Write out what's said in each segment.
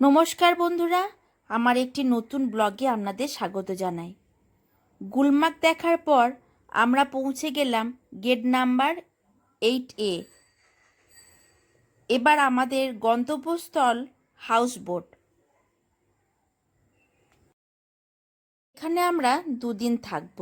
নমস্কার বন্ধুরা, আমার একটি নতুন ব্লগে আপনাদের স্বাগত জানাই। গুলমার্গ দেখার পর আমরা পৌঁছে গেলাম গেট নাম্বার এইট এ। এবার আমাদের গন্তব্যস্থল হাউস বোট। এখানে আমরা দুদিন থাকব।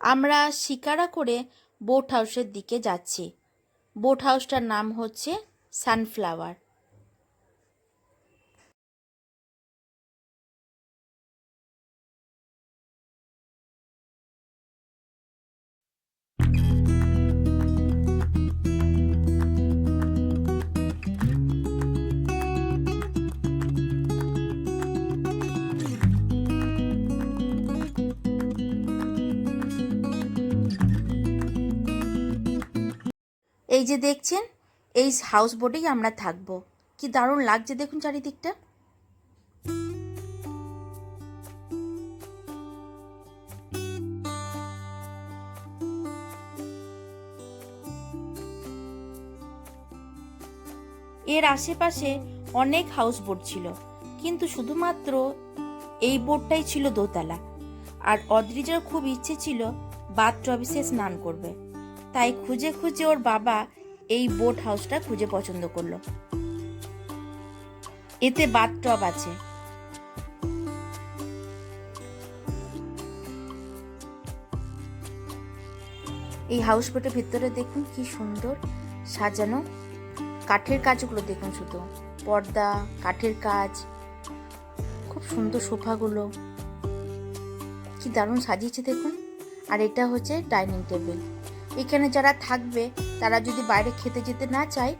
আমরা শিকারা করে বোট হাউসের দিকে যাচ্ছি। বোট হাউসটার নাম হচ্ছে সানফ্লাওয়ার। এই যে দেখছেন, এই হাউস বোটেই আমরা থাকব। কি দারুণ লাগছে দেখুন চারিদিকটা। এর আশেপাশে অনেক হাউস বোট ছিল, কিন্তু শুধুমাত্র এই বোটটাই ছিল দোতলা। আর অদ্রিজার খুব ইচ্ছে ছিল বাথটবে সে স্নান করবে। তাই খুঁজে খুঁজে ওর বাবা এই বোট হাউসটা খুঁজে পছন্দ করল। এতে বাথটব আছে। এই হাউস বোটের ভিতরে দেখুন কি সুন্দর সাজানো। কাঠের কাজগুলো দেখুন শুধু। পর্দা, কাঠের কাজ, খুব সুন্দর সোফাগুলো। কি দারুণ সাজিয়েছে দেখুন। আর এটা হচ্ছে ডাইনিং টেবিল এখানে যারা থাকবে, তারা যদি বাইরে খেতে যেতে না চায়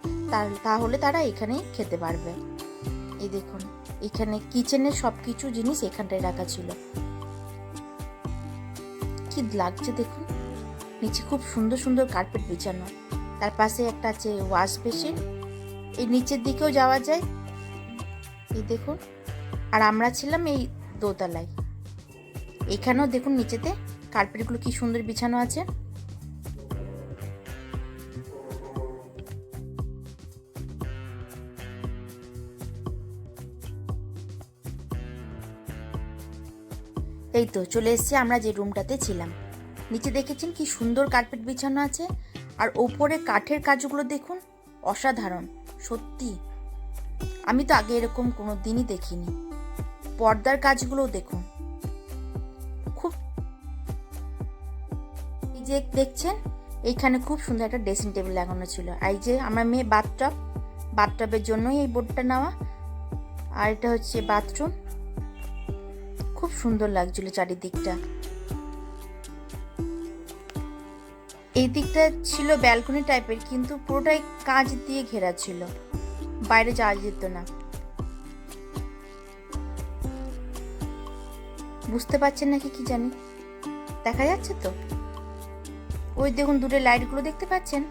তাহলে তারা এখানেই খেতে পারবে। এই দেখুন, এখানে কিচেনের সব কিছু জিনিস এখানটায় রাখা ছিল। কি লাগছে দেখুন। নিচে খুব সুন্দর সুন্দর কার্পেট বিছানো। তার পাশে একটা আছে ওয়াশ বেসিন এই নিচের দিকেও যাওয়া যায়। এই দেখুন, আর আমরা ছিলাম এই দোতলায়। এখানেও দেখুন নিচেতে কার্পেটগুলো কি সুন্দর বিছানো আছে। এই তো চলে এসেছি আমরা যে রুমটাতে ছিলাম। নিচে দেখেছেন কি সুন্দর কার্পেট বিছানো আছে। আর ওপরে কাঠের কাজগুলো দেখুন, অসাধারণ, সত্যি। আমি তো আগে এরকম কোনো দিনই দেখিনি। পর্দার কাজগুলোও দেখুন। খুব এই যে দেখছেন, এইখানে খুব সুন্দর একটা ড্রেসিং টেবিল লাগানো ছিল। আর এই যে আমার মেয়ে বাথটব বাথটবের জন্যই এই বোর্ডটা নেওয়া। আর এটা হচ্ছে বাথরুম খুব সুন্দর লাগছিল চারিদিকটা। এই দিকটা ছিল ব্যালকনি টাইপের কিন্তু পুরোটাই কাঁচ দিয়ে ঘেরা ছিল। বাইরে যাওয়া যেত না। বুঝতে পারছেন নাকি কি জানি? দেখা যাচ্ছে তো। ওই দেখুন দূরে লাইটগুলো দেখতে পাচ্ছেন?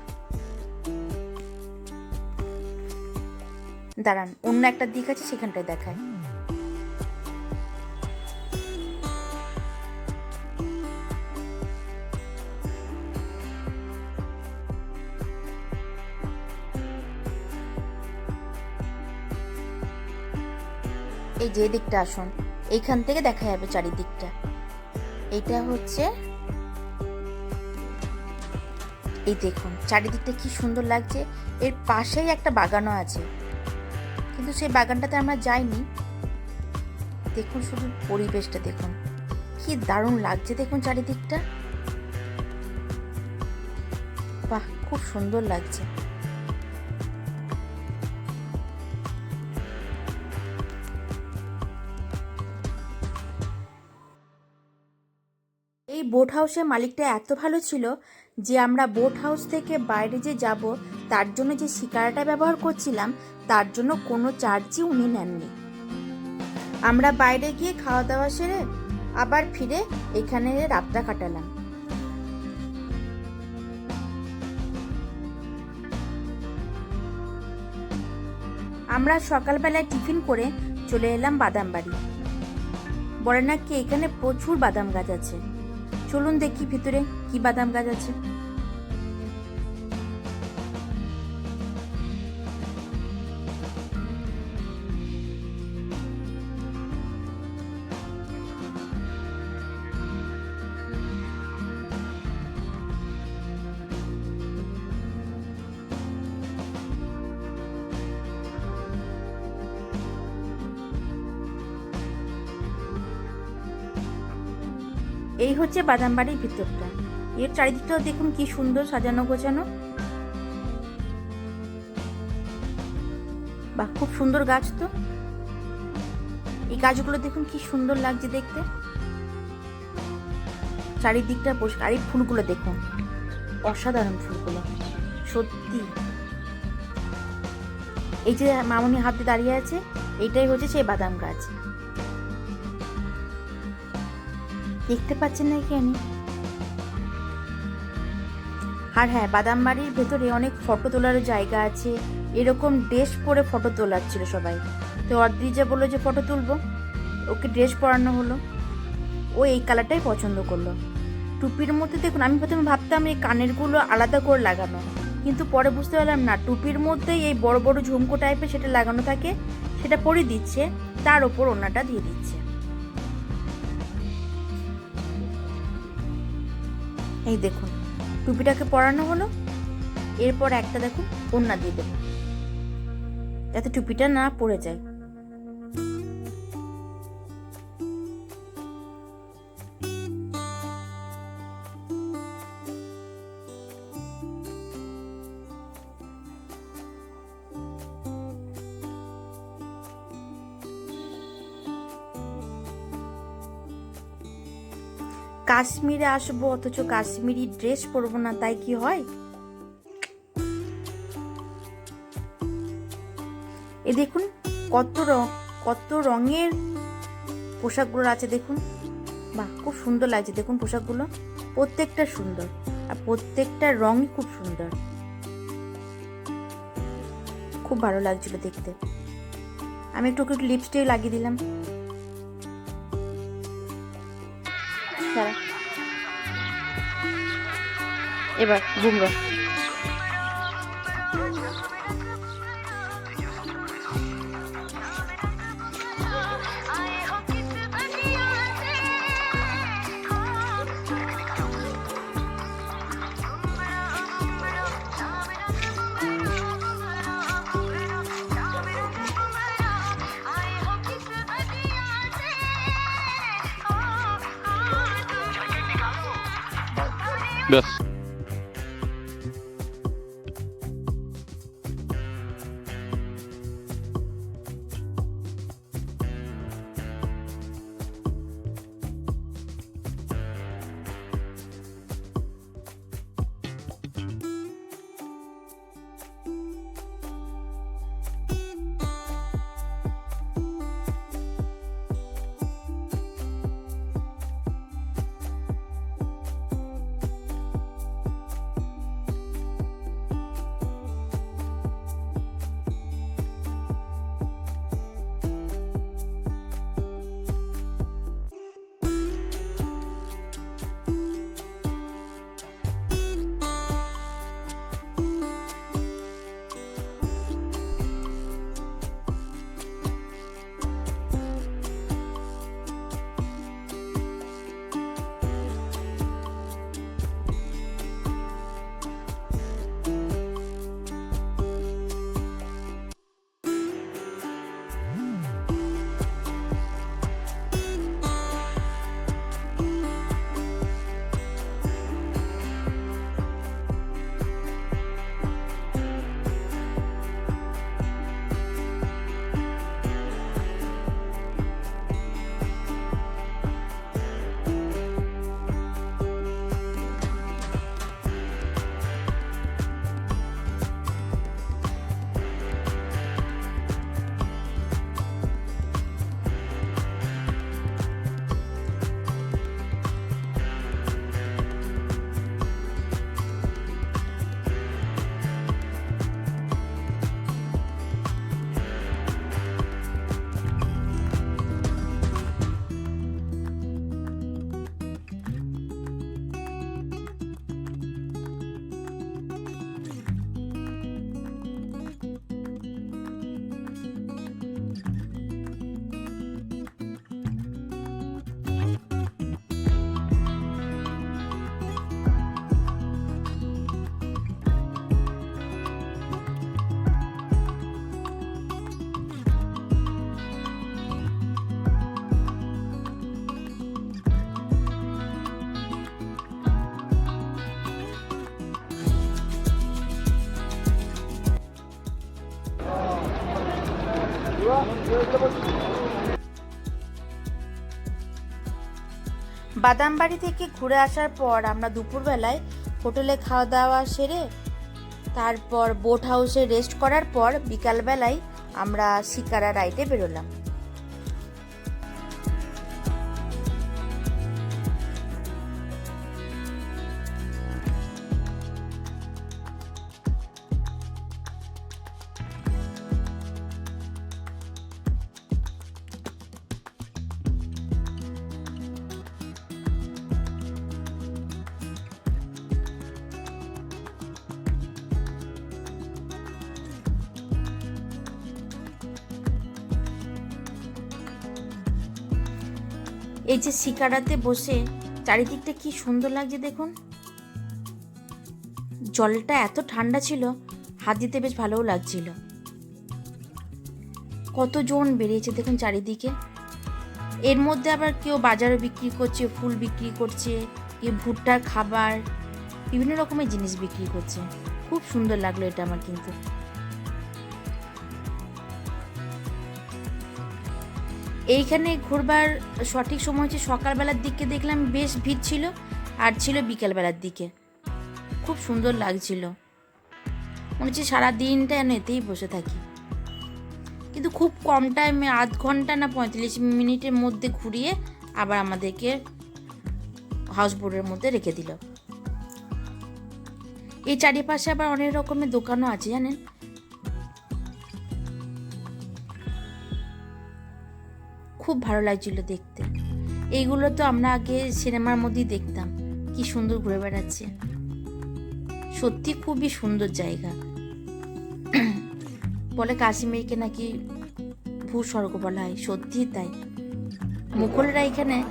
দাঁড়ান, অন্য একটা দিক আছে, সেখানটায় দেখায় এই যে দিকটা আসুন, এইখান থেকে দেখা যাবে চারিদিকটা। এটা হচ্ছে এই দেখুন, চারিদিকটা কি সুন্দর লাগছে। এর পাশেই একটা বাগানও আছে। কিন্তু সেই বাগানটাতে আমরা যাইনি। দেখুন শুধু পরিবেশটা দেখুন। কি দারুণ লাগছে দেখুন চারিদিকটা। বাহ, খুব সুন্দর লাগছে। এই বোট হাউসের মালিকটা এত ভালো ছিল যে আমরা বোট হাউস থেকে বাইরে যে যাব, তার জন্য যে শিকারাটা ব্যবহার করছিলাম, তার জন্য কোনো চার্জই উনি নেননি। আমরা বাইরে গিয়ে খাওয়া দাওয়া সেরে আবার ফিরে এখানে রাতটা কাটালাম। আমরা সকালবেলায় টিফিন করে চলে এলাম বাদাম বাড়ি বলে নাকি এখানে প্রচুর বাদাম গাছ আছে। চলুন দেখি ভিতরে কি বাদাম গাছ আছে। হচ্ছে বাদাম বাড়ির ভিতরটা। এর চারিদিকটাও দেখুন কি সুন্দর সাজানো গোছানো। বাহ, খুব সুন্দর গাছ তো। এই গাছগুলো দেখুন কি সুন্দর লাগছে দেখতে। চারিদিকটা আর এই ফুলগুলো দেখুন, অসাধারণ ফুলগুলো, সত্যি। এই যে মামনি হাতে দাঁড়িয়ে আছে এইটাই হচ্ছে সেই বাদাম গাছ। দেখতে পাচ্ছেন না কি আমি। আর হ্যাঁ বাদাম বাড়ির ভেতরে অনেক ফটো তোলার জায়গা আছে। এরকম ড্রেস পরে ফটো তোলার ছিল সবাই। তো অদ্রিজা বলল যে ফটো তুলবো। ওকে ড্রেস পরানো হলো। ও এই কালারটাই পছন্দ করল। টুপির মধ্যে দেখুন, আমি প্রথমে ভাবতাম এই কানেরগুলো আলাদা করে লাগানো। কিন্তু পরে বুঝতে পারলাম না, টুপির মধ্যেই এই বড় বড় ঝুমকো টাইপের সেটা লাগানো থাকে, সেটা পরে দিচ্ছে, তার ওপর ওনাটা দিয়ে দিচ্ছে। এই দেখুন, টুপিটাকে পরানো হলো, এরপর একটা দেখুন কন্যা দিয়ে দেবো। যাতে টুপিটা না পড়ে যায়। কাশ্মীরে আসব, অথচ কাশ্মীরি ড্রেস পরবো না, তাই কি হয়? এ দেখুন, কত রং, কত রঙের পোশাকগুলো আছে, দেখুন। বাহ, খুব সুন্দর লাগছে, দেখুন পোশাকগুলো। প্রত্যেকটা সুন্দর, আর প্রত্যেকটা রঙই খুব সুন্দর। খুব ভালো লাগছিল দেখতে। আমি একটু একটু লিপস্টিক লাগিয়ে দিলাম। এবার বুমরা тебя. বাদামবাড়ি থেকে ঘুরে আসার পর আমরা দুপুরবেলায় হোটেলে খাওয়া দাওয়া সেরে, তারপর বোট হাউসে রেস্ট করার পর বিকালবেলায় আমরা শিকারা রাইডে বেরোলাম। এই যে শিকারাতে বসে চারিদিকটা কি সুন্দর লাগছে দেখুন। জলটা এত ঠান্ডা ছিল, হাত দিতে বেশ ভালোও লাগছিল। কতজন বেরিয়েছে দেখুন চারিদিকে। এর মধ্যে আবার কেউ বাজারে বিক্রি করছে, ফুল বিক্রি করছে, কেউ ভুট্টার খাবার, বিভিন্ন রকমের জিনিস বিক্রি করছে। খুব সুন্দর লাগল এটা আমার কিন্তু। এইখানে ঘুরবার সঠিক সময় হচ্ছে সকালবেলার দিকে দেখলাম বেশ ভিড় ছিল, আর ছিল বিকেলবেলার দিকে। খুব সুন্দর লাগছিল। মনে হচ্ছে সারা দিনটা যেন এতেই বসে থাকি। কিন্তু খুব কম টাইমে আধ ঘণ্টা না পঁয়তাল্লিশ মিনিটের মধ্যে ঘুরিয়ে আবার আমাদেরকে হাউস মধ্যে রেখে দিল। এই চারিপাশে আবার অনেক রকমের দোকানও আছে জানেন? খুব ভালো লাগছিল দেখতে। এইগুলো তো আমরা আগে সিনেমার মধ্যেই দেখতাম। কি সুন্দর ঘুরে বেড়াচ্ছে। সত্যি খুবই সুন্দর জায়গা। বলে কাশ্মীরকে নাকি ভূস্বর্গ বলা হয়। সত্যি তাই। মুঘলরা এখানে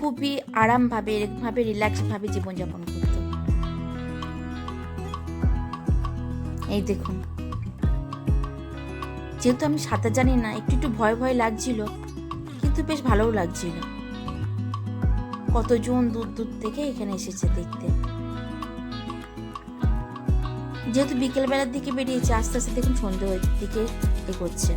খুবই আরামভাবে, এরকমভাবে, রিল্যাক্সভাবে জীবনযাপন করত। এই দেখুন। যেহেতু আমি সাঁতার জানি না, একটু একটু ভয় ভয় লাগছিল। কিন্তু বেশ ভালোও লাগছিল। কতজন দূর দূর থেকে এখানে এসেছে দেখতে। যেহেতু বিকেলবেলার দিকে বেরিয়েছে, আস্তে আস্তে দেখুন সন্ধ্যের দিকে এগোচ্ছে।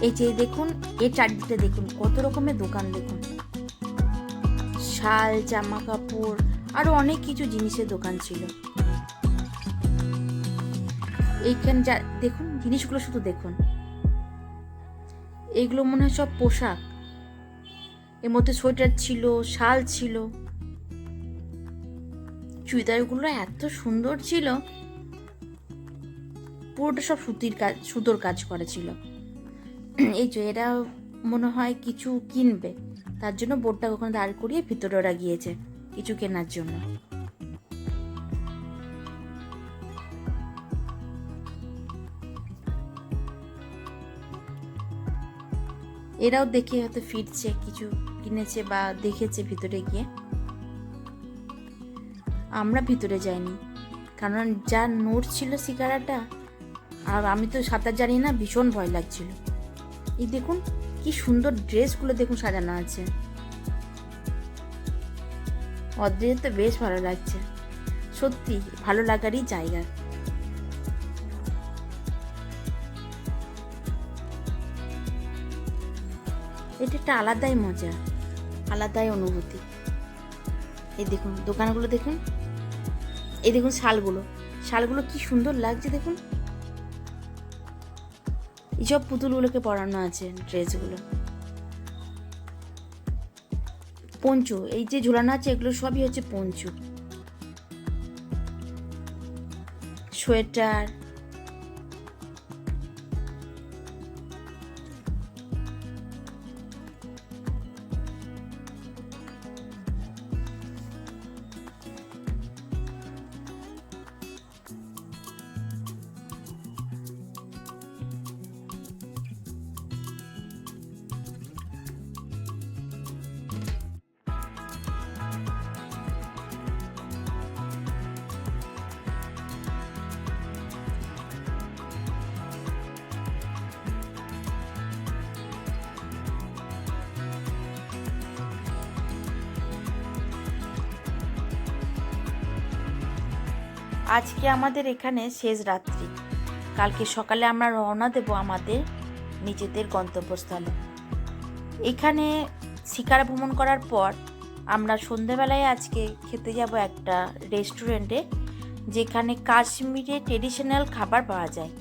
এই যে দেখুন এর চারদিকটা দেখুন, কত রকমের দোকান দেখুন। শাল জামা কাপড় আরও অনেক কিছু জিনিসের দোকান ছিল। এইখানে যা, দেখুন, জিনিসগুলো শুধু দেখুন। এগুলো মনে হয় সব পোশাক। এর মধ্যে সোয়েটার ছিল, শাল ছিল। চুড়িদারগুলো এত সুন্দর ছিল। পুরোটা সব সুতির কাজ, সুতোর কাজ করা ছিল। এই যে এরা মনে হয় কিছু কিনবে। তার জন্য বোর্ডটা ওখানে দাঁড় করিয়ে ভিতরে ওরা গিয়েছে কিছু কেনার জন্য। এরাও দেখে হয়তো ফিরছে, কিছু কিনেছে বা দেখেছে ভিতরে গিয়ে। আমরা ভিতরে যাইনি, কারণ যা নোট ছিল শিকারাটা আর আমি তো সাঁতার জানি না, ভীষণ ভয় লাগছিল। এই দেখুন, কি সুন্দর ড্রেসগুলো দেখুন সাজানো আছে। অদ্রিজের তো বেশ ভালো লাগছে। সত্যি, ভালো লাগারই জায়গা। এটা একটা আলাদাই মজা, আলাদাই অনুভূতি। এই দেখুন, দোকানগুলো দেখুন। এই দেখুন শালগুলো। শালগুলো কি সুন্দর লাগছে দেখুন। এইসব পুতুলগুলোকে পরানো আছে ড্রেসগুলো। পঞ্চু, এই যে ঝুলানো আছে, এগুলো সবই হচ্ছে পঞ্চু। সোয়েটার আজকে আমাদের এখানে শেষ রাত্রি। কালকে সকালে আমরা রওনা দেব আমাদের নিজেদের গন্তব্যস্থলে। এখানে শিকার ভ্রমণ করার পর আমরা সন্ধেবেলায় আজকে খেতে যাব একটা রেস্টুরেন্টে, যেখানে কাশ্মীরে ট্রেডিশনাল খাবার পাওয়া যায়।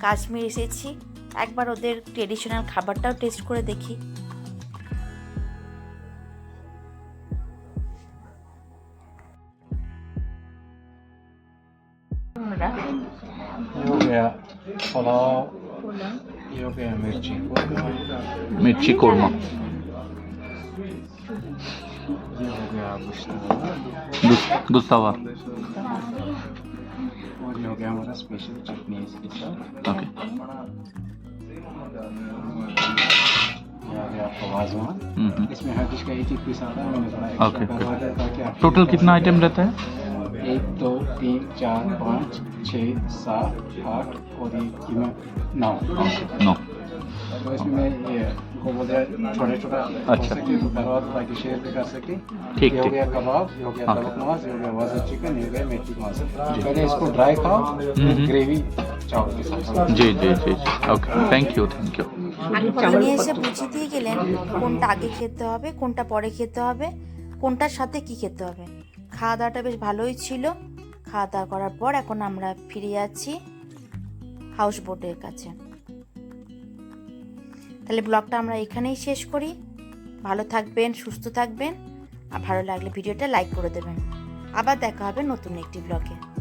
কাশ্মীর এসেছি, একবার ওদের ট্রেডিশনাল খাবারটাও টেস্ট করে দেখি। ये गया पुलाव ये हो गया मिर्ची। मिर्ची कोरमा। ये हो गया गुस्तावा और ये हो गया हमारा स्पेशल चटनी इसके साथ। ओके हो वाजवान। हम्म। इसमें हर डिश का एक एक पीस आता है मैंने थोड़ा एक्स्ट्रा करवा दिया ताकि टोटल कितना आइटम रहता है? एक दो तीन चार पाँच छः सात आठ और ये कीमा नौ नो तो इसमें ये को बोलते हैं छोटे छोटा अच्छा। धरवाद ताकि शेयर भी कर सके ठीक, ये हो ठीक। गया कबाब ये हो गया हाँ। तबक मांस ये हो गया वाजर चिकन ये हो गया मेथी मांस पहले इसको ड्राई खाओ हम्म। ग्रेवी चावल के साथ जी जी जी okay thank you thank you উনি এসে বুঝিয়ে দিয়ে গেলেন কোনটা আগে খেতে হবে কোনটা পরে খেতে হবে কোনটার সাথে কি খেতে হবে খাওয়া দাওয়াটা বেশ ভালোই ছিল। খাওয়া দাওয়া করার পর এখন আমরা ফিরে আছি হাউস বোটের কাছে। তাহলে ব্লগটা আমরা এখানেই শেষ করি। ভালো থাকবেন, সুস্থ থাকবেন। আর ভালো লাগলে ভিডিওটা লাইক করে দেবেন। আবার দেখা হবে নতুন একটি ব্লগে